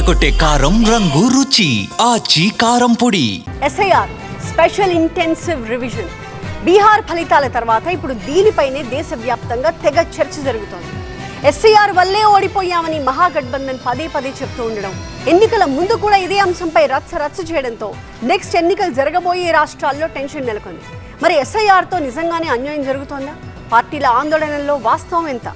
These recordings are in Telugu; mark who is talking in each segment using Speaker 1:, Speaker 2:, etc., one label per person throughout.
Speaker 1: అదరగొట్టే కారం రంగు రుచి ఆచి కారం పొడి.
Speaker 2: SIR special intensive revision Bihar ఫలితాల తర్వాత ఇప్పుడు దీనిపైనే దేశవ్యాప్తంగా తెగ చర్చ జరుగుతోంది. ఎస్ఐఆర్ వల్లే ఓడిపోయామని మహాగఠబంధన్ పదే పదే చెప్తూ ఉండడం. ఎన్నికల ముందు కూడా ఇదే అంశంపై రచ్చ రచ్చ చేయడంతో నెక్స్ట్ ఎన్నికలు జరగబోయే రాష్ట్రాల్లో టెన్షన్ నెలకొంది. మరి ఎస్ఐఆర్తో నిజంగానే అన్యాయం జరుగుతోందా? పార్టీల ఆందోళనల్లో వాస్తవం ఎంత?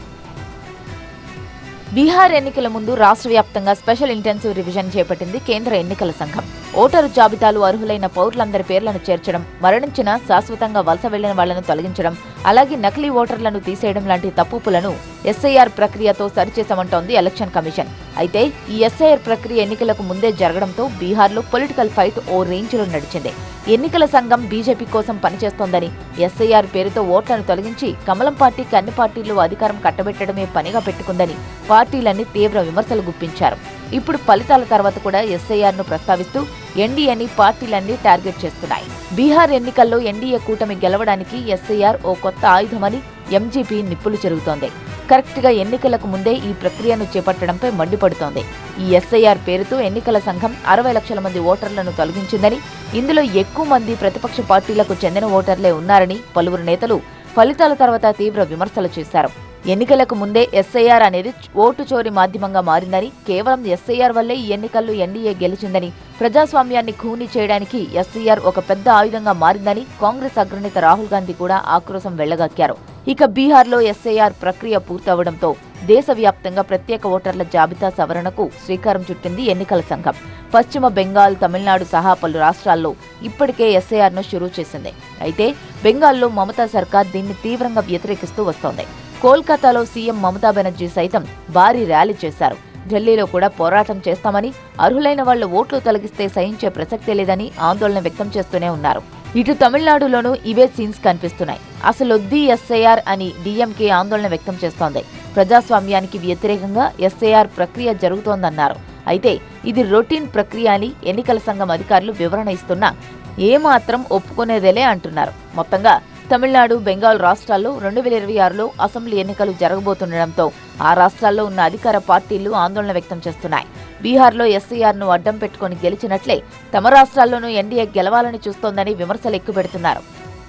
Speaker 3: బీహార్ ఎన్నికల ముందు రాష్ట్ర వ్యాప్తంగా స్పెషల్ ఇంటెన్సివ్ రివిజన్ చేపట్టింది కేంద్ర ఎన్నికల సంఘం. ఓటరు జాబితాలు అర్హులైన పౌరులందరి పేర్లను చేర్చడం మరణించిన శాశ్వతంగా వలస వెళ్ళిన వాళ్ళను తొలగించడం అలాగే నకిలీ ఓటర్లను తీసేయడం లాంటి తప్పులను ఎస్ఐఆర్ ప్రక్రియతో సరిచేశామంటోంది ఎలక్షన్ కమిషన్. అయితే ఈ ఎస్ఐఆర్ ప్రక్రియ ఎన్నికలకు ముందే జరగడంతో బీహార్లో పొలిటికల్ ఫైట్ ఓ రేంజ్లో నడిచింది. ఎన్నికల సంఘం బీజేపీ కోసం పనిచేస్తోందని ఎస్ఐఆర్ పేరుతో ఓట్లను తొలగించి కమలం పార్టీకి అన్ని పార్టీలు అధికారం కట్టబెట్టడమే పనిగా పెట్టుకుందని పార్టీలన్నీ తీవ్ర విమర్శలు గుప్పించారు. ఇప్పుడు ఫలితాల తర్వాత కూడా ఎస్ఐఆర్ను ప్రస్తావిస్తూ ఎన్డీఏని పార్టీలన్నీ టార్గెట్ చేస్తున్నాయి. బీహార్ ఎన్నికల్లో ఎన్డీఏ కూటమి గెలవడానికి ఎస్ఐఆర్ ఓ కొత్త ఆయుధమని ఎంజీపీ నిప్పులు చెరుగుతోంది. కరెక్ట్గా ఎన్నికలకు ముందే ఈ ప్రక్రియను చేపట్టడంపై మండిపడుతోంది. ఈ ఎస్ఐఆర్ పేరుతో ఎన్నికల సంఘం అరవై లక్షల మంది ఓటర్లను తొలగించిందని ఇందులో ఎక్కువ మంది ప్రతిపక్ష పార్టీలకు చెందిన ఓటర్లే ఉన్నారని పలువురు నేతలు ఫలితాల తర్వాత తీవ్ర విమర్శలు చేశారు. ఎన్నికలకు ముందే ఎస్ఐఆర్ అనేది ఓటు చోరీ మాధ్యమంగా మారిందని కేవలం ఎస్ఐఆర్ వల్లే ఈ ఎన్నికల్లో ఎన్డీఏ గెలిచిందని ప్రజాస్వామ్యాన్ని ఖూనీ చేయడానికి ఎస్ఐఆర్ ఒక పెద్ద ఆయుధంగా మారిందని కాంగ్రెస్ అగ్రనేత రాహుల్ గాంధీ కూడా ఆక్రోశం వెళ్ళగక్కారు. ఇక బీహార్లో ఎస్ఐఆర్ ప్రక్రియ పూర్తవడంతో దేశవ్యాప్తంగా ప్రత్యేక ఓటర్ల జాబితా సవరణకు శ్రీకారం చుట్టింది ఎన్నికల సంఘం. పశ్చిమ బెంగాల్ తమిళనాడు సహా పలు రాష్ట్రాల్లో ఇప్పటికే ఎస్ఐఆర్ను షురూ చేసింది. అయితే బెంగాల్లో మమతా సర్కార్ దీన్ని తీవ్రంగా వ్యతిరేకిస్తూ వస్తోంది. కోల్కతాలో సీఎం మమతా బెనర్జీ సైతం భారీ ర్యాలీ చేశారు. ఢిల్లీలో కూడా పోరాటం చేస్తామని అర్హులైన వాళ్ళ ఓట్లు తొలగిస్తే సహించే ప్రసక్తే లేదని ఆందోళన వ్యక్తం చేస్తూనే ఉన్నారు. ఇటు తమిళనాడులోనూ ఇవే సీన్స్ కనిపిస్తున్నాయి. అసలొద్ది ఎస్ఐఆర్ అని డీఎంకే ఆందోళన వ్యక్తం చేస్తోంది. ప్రజాస్వామ్యానికి వ్యతిరేకంగా ఎస్ఐఆర్ ప్రక్రియ జరుగుతోందన్నారు. అయితే ఇది రొటీన్ ప్రక్రియ అని ఎన్నికల సంఘం అధికారులు వివరణ ఇస్తున్నా ఏమాత్రం ఒప్పుకునేదేలే అంటున్నారు. మొత్తంగా తమిళనాడు బెంగాల్ రాష్ట్రాల్లో రెండు వేల ఇరవై ఆరులో అసెంబ్లీ ఎన్నికలు జరగబోతుండటంతో ఆ రాష్ట్రాల్లో ఉన్న అధికార పార్టీలు ఆందోళన వ్యక్తం చేస్తున్నాయి. బీహార్లో ఎస్సీఆర్ను అడ్డం పెట్టుకుని గెలిచినట్లే తమ రాష్ట్రాల్లోనూ ఎన్డీఏ గెలవాలని చూస్తోందని విమర్శలు ఎక్కుపెడుతున్నారు.